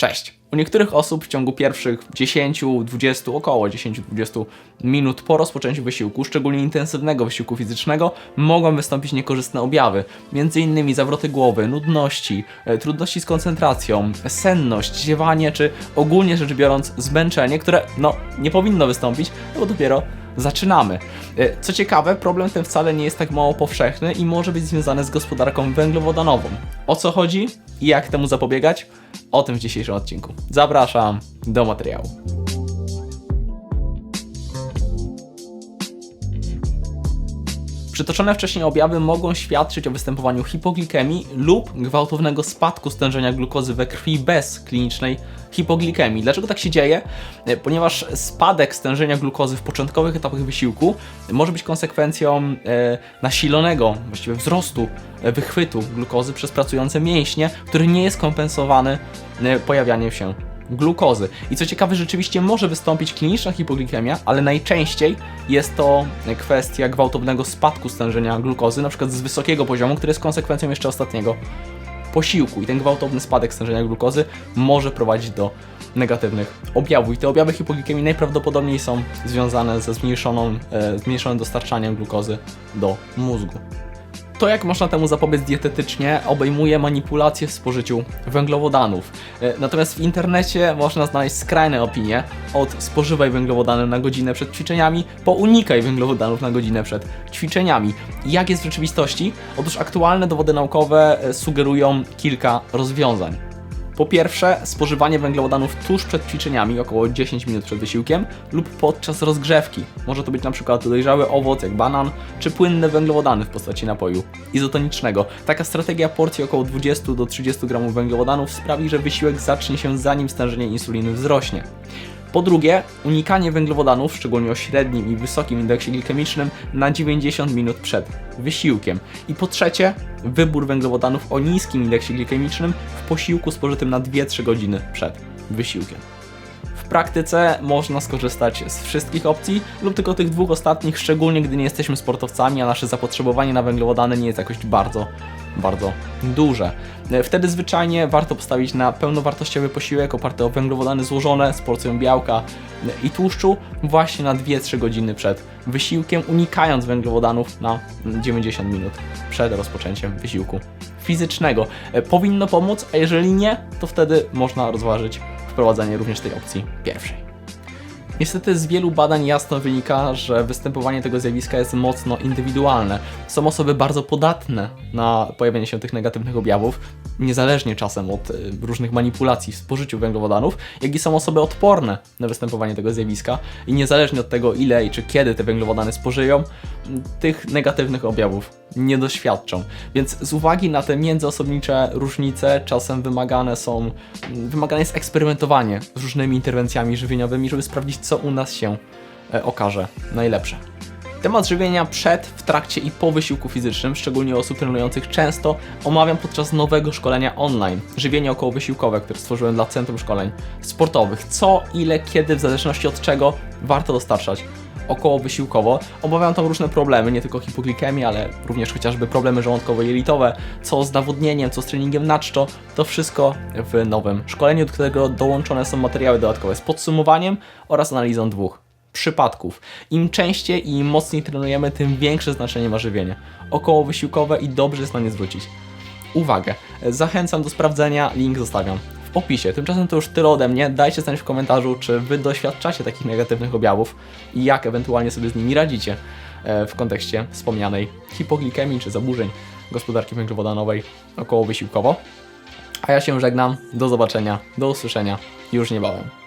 Cześć! U niektórych osób w ciągu pierwszych 10, 20, około 10-20 minut po rozpoczęciu wysiłku, szczególnie intensywnego wysiłku fizycznego, mogą wystąpić niekorzystne objawy, m.in. zawroty głowy, nudności, e, trudności z koncentracją, senność, ziewanie czy ogólnie rzecz biorąc zmęczenie, które no nie powinno wystąpić, bo dopiero zaczynamy. E, Co ciekawe, problem ten wcale nie jest tak mało powszechny i może być związany z gospodarką węglowodanową. O co chodzi i jak temu zapobiegać? O tym w dzisiejszym odcinku. Zapraszam do materiału. Przytoczone wcześniej objawy mogą świadczyć o występowaniu hipoglikemii lub gwałtownego spadku stężenia glukozy we krwi bez klinicznej hipoglikemii. Dlaczego tak się dzieje? E, Ponieważ spadek stężenia glukozy w początkowych etapach wysiłku może być konsekwencją e, nasilonego, właściwie wzrostu e, wychwytu glukozy przez pracujące mięśnie, który nie jest kompensowany pojawianiem się glukozy. I co ciekawe, rzeczywiście może wystąpić kliniczna hipoglikemia, ale najczęściej jest to kwestia gwałtownego spadku stężenia glukozy, na przykład z wysokiego poziomu, który jest konsekwencją jeszcze ostatniego posiłku. I ten gwałtowny spadek stężenia glukozy może prowadzić do negatywnych objawów. I te objawy hipoglikemii najprawdopodobniej są związane ze zmniejszoną, e, zmniejszonym dostarczaniem glukozy do mózgu. To, jak można temu zapobiec dietetycznie, obejmuje manipulację w spożyciu węglowodanów. E, Natomiast w internecie można znaleźć skrajne opinie od spożywaj węglowodany na godzinę przed ćwiczeniami, po unikaj węglowodanów na godzinę przed ćwiczeniami. Jak jest w rzeczywistości? Otóż aktualne dowody naukowe e, sugerują kilka rozwiązań. Po pierwsze, spożywanie węglowodanów tuż przed ćwiczeniami, około 10 minut przed wysiłkiem, lub podczas rozgrzewki. Może to być przykład dojrzały owoc jak banan, czy płynne węglowodany w postaci napoju izotonicznego. Taka strategia porcji około 20 do 30 gramów węglowodanów sprawi, że wysiłek zacznie się zanim stężenie insuliny wzrośnie. Po drugie, unikanie węglowodanów, szczególnie o średnim i wysokim indeksie glikemicznym, na 90 minut przed wysiłkiem. I po trzecie, wybór węglowodanów o niskim indeksie glikemicznym w posiłku spożytym na 2-3 godziny przed wysiłkiem. Praktyce można skorzystać z wszystkich opcji lub tylko tych dwóch ostatnich, szczególnie gdy nie jesteśmy sportowcami, a nasze zapotrzebowanie na węglowodany nie jest jakoś bardzo, bardzo duże. E, Wtedy zwyczajnie warto postawić na pełnowartościowy posiłek oparty o węglowodany złożone z porcją białka e, i tłuszczu właśnie na 2-3 godziny przed wysiłkiem, unikając węglowodanów na 90 minut przed rozpoczęciem wysiłku fizycznego. E, Powinno pomóc, a jeżeli nie, to wtedy można rozważyć wprowadzenie również tej opcji pierwszej. Niestety z wielu badań jasno wynika, że występowanie tego zjawiska jest mocno indywidualne. Są osoby bardzo podatne na pojawienie się tych negatywnych objawów, niezależnie czasem od y, różnych manipulacji w spożyciu węglowodanów, jak i są osoby odporne na występowanie tego zjawiska i niezależnie od tego ile i czy kiedy te węglowodany spożyją, tych negatywnych objawów nie doświadczą. Więc z uwagi na te międzyosobnicze różnice czasem wymagane są, wymagane jest eksperymentowanie z różnymi interwencjami żywieniowymi, żeby sprawdzić co u nas się e, okaże najlepsze. Temat żywienia przed, w trakcie i po wysiłku fizycznym, szczególnie osób trenujących często, omawiam podczas nowego szkolenia online. Żywienie okołowysiłkowe, które stworzyłem dla Centrum Szkoleń Sportowych. Co, ile, kiedy, w zależności od czego warto dostarczać około wysiłkowo. Obawiam tam różne problemy, nie tylko hipoglikemię, ale również chociażby problemy żołądkowo-jelitowe, co z nawodnieniem, co z treningiem na czczo. To wszystko w nowym szkoleniu, do którego dołączone są materiały dodatkowe z podsumowaniem oraz analizą dwóch przypadków. Im częściej i im mocniej trenujemy, tym większe znaczenie ma żywienie. Około wysiłkowe i dobrze jest na nie zwrócić uwagę. Zachęcam do sprawdzenia, link zostawiam opisie. Tymczasem to już tyle ode mnie. Dajcie znać w komentarzu, czy wy doświadczacie takich negatywnych objawów i jak ewentualnie sobie z nimi radzicie e, w kontekście wspomnianej hipoglikemii czy zaburzeń gospodarki węglowodanowej około wysiłkowo. A ja się żegnam. Do zobaczenia, do usłyszenia już niebawem.